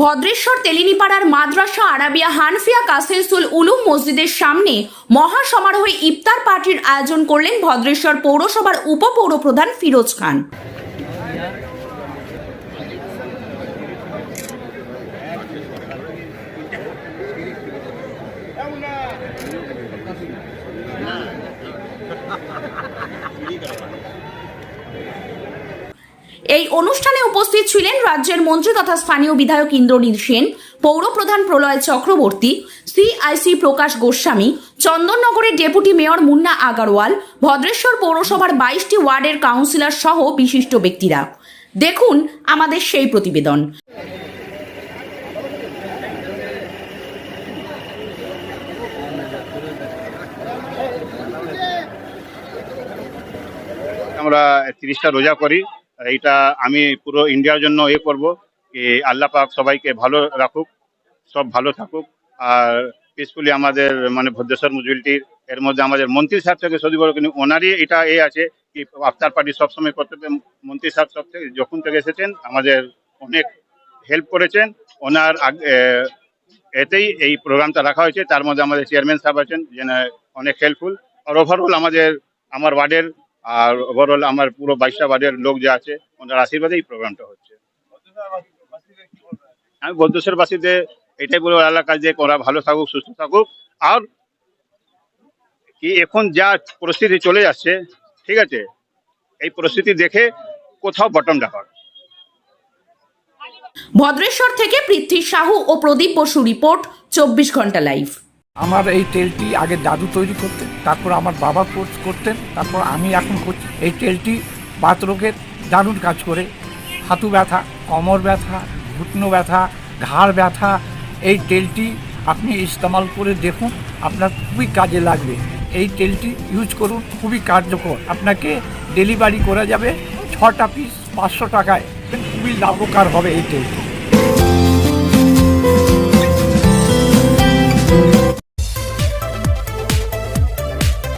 ভদ্রেশ্বর তেলিনিপাড়ার মাদ্রাসা আরাবিয়া হানফিয়া কাসেসুল উলুম মসজিদের সামনে মহা সমারোহে ইফতার পার্টির আয়োজন করলেন ভদ্রেশ্বর পৌরসভার উপপৌরপ্রধান ফিরোজ খান। এই অনুষ্ঠানে উপস্থিত ছিলেন রাজ্যের মন্ত্রী তথা স্থানীয় বিধায়ক ইন্দ্রনীল সেন পৌরপ্রধান প্রলয় চক্রবর্তী, সিআইসি প্রকাশ গোস্বামী, চন্দননগরের ডেপুটি মেয়র মুন্না আগারওয়াল, ভদ্রেশ্বর পৌরসভার বাইশটি ওয়ার্ডের কাউন্সিলর সহ বিশিষ্ট ব্যক্তিরা। দেখুন আমাদের সেই প্রতিবেদন। আমরা তিরিশটা রোজা করি। এইটা আমি পুরো ইন্ডিয়ার জন্য এ করব কি আল্লাহ পাক সবাইকে ভালো রাখুক, সব ভালো থাকুক। আর পিসফুলি আমাদের মানে ভদ্রেশ্বর মিউনিসিপ্যালিটির এর মধ্যে আমাদের মন্ত্রী সাহেব থেকে বড় কিন্তু ওনারই এটা এ আছে কি আফতার পার্টি সবসময় করতে। মন্ত্রী সাহেব সব থেকে যখন থেকে এসেছেন, আমাদের অনেক হেল্প করেছেন। ওনার এতেই এই প্রোগ্রামটা রাখা হয়েছে। তার মধ্যে আমাদের চেয়ারম্যান সাহেব আছেন, যেন অনেক হেল্পফুল আর ওভারঅল আমাদের, আমার ওয়ার্ডের আর ওভারঅল আমার পুরো বাইশটা ওয়ার্ডের লোক যে আছে, ওনার আশীর্বাদে এই প্রোগ্রামটা হচ্ছে। আমি বদ্ধেশ্বরবাসীদের এটাই বলব আল্লাহ যে ওরা ভালো থাকুক, সুস্থ থাকুক। আর কি এখন যা পরিস্থিতি চলে যাচ্ছে, ঠিক আছে? এই পরিস্থিতি দেখে কোথাও বটম ডাকা ভদ্রেশ্বর থেকে পৃথ্বী সাহু ও প্রদীপ বসু রিপোর্ট, চব্বিশ ঘণ্টা লাইভ আমার এই তেলটি আগে দাদু তৈরি করতেন তারপর আমার বাবা করতেন, তারপর আমি এখন করছি এই তেলটি বাতরোগের দারুণ কাজ করে। হাতু ব্যথা, কোমর ব্যথা, ঘুটনো ব্যথা, ঘাড় ব্যথা, এই তেলটি আপনি ইস্তেমাল করে দেখুন, আপনার খুবই কাজে লাগবে। এই তেলটি ইউজ করুন, খুবই কার্যকর। আপনাকে ডেলিভারি করা যাবে ছটা পিস পাঁচশো টাকায়। খুবই লাভকার হবে এই তেলটি।